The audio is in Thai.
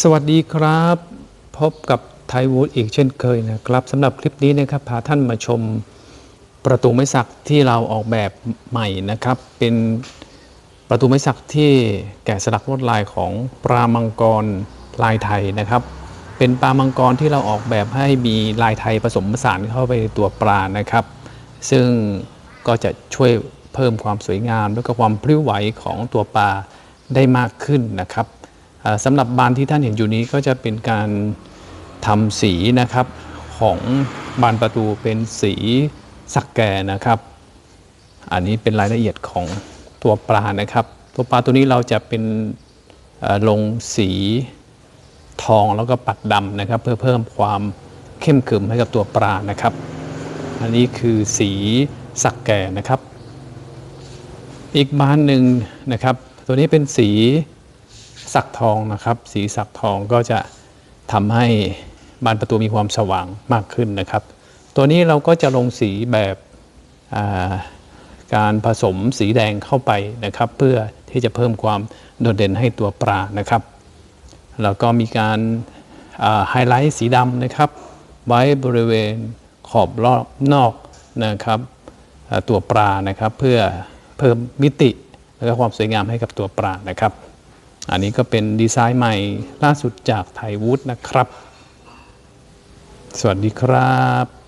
สวัสดีครับ พบกับไทยวูดอีกเช่นเคยนะครับสำหรับคลิปนี้นะครับพาท่านมาชมประตูไม้สักที่เราออกแบบใหม่นะครับ เป็นประตูไม้สักที่แกะสลักลวดลายของปลามังกรลายไทยนะครับ เป็นปลามังกรที่เราออกแบบให้มีลายไทยผสมผสานเข้าไปในตัวปลานะครับ ซึ่งก็จะช่วยเพิ่มความสวยงาม และก็ความพลิ้วไหวของตัวปลาได้มากขึ้นนะครับ สำหรับบานที่ท่านเห็นอยู่นี้ก็จะเป็นการทำสีนะครับของบานประตูเป็นสีสักแก่นะครับ อันนี้เป็นรายละเอียดของตัวปลานะครับ ตัวปลาตัวนี้เราจะเป็นลงสีทองแล้วก็ปัดดำนะครับ เพื่อเพิ่มความเข้มขรึมให้กับตัวปลานะครับ อันนี้คือสีสักแก่นะครับ อีกบานหนึ่งนะครับ ตัวนี้เป็นสี สักทองนะครับ สีสักทองก็จะทำให้บานประตูมีความสว่างมากขึ้นนะครับ ตัวนี้เราก็จะลงสีแบบาการผสมสีแดงเข้าไปนะครับ เพื่อที่จะเพิ่มความโดดเด่นให้ตัวปลานะครับ แล้วก็มีการไฮไลท์สีดำนะครับ ไว้บริเวณขอบรอบนอกนะครับตัวปลานะครับ เพื่อเพิ่มมิติและความสวยงามให้กับตัวปลานะครับ อันนี้ก็เป็นดีไซน์ใหม่ล่าสุดจากไทยวูดนะครับ สวัสดีครับ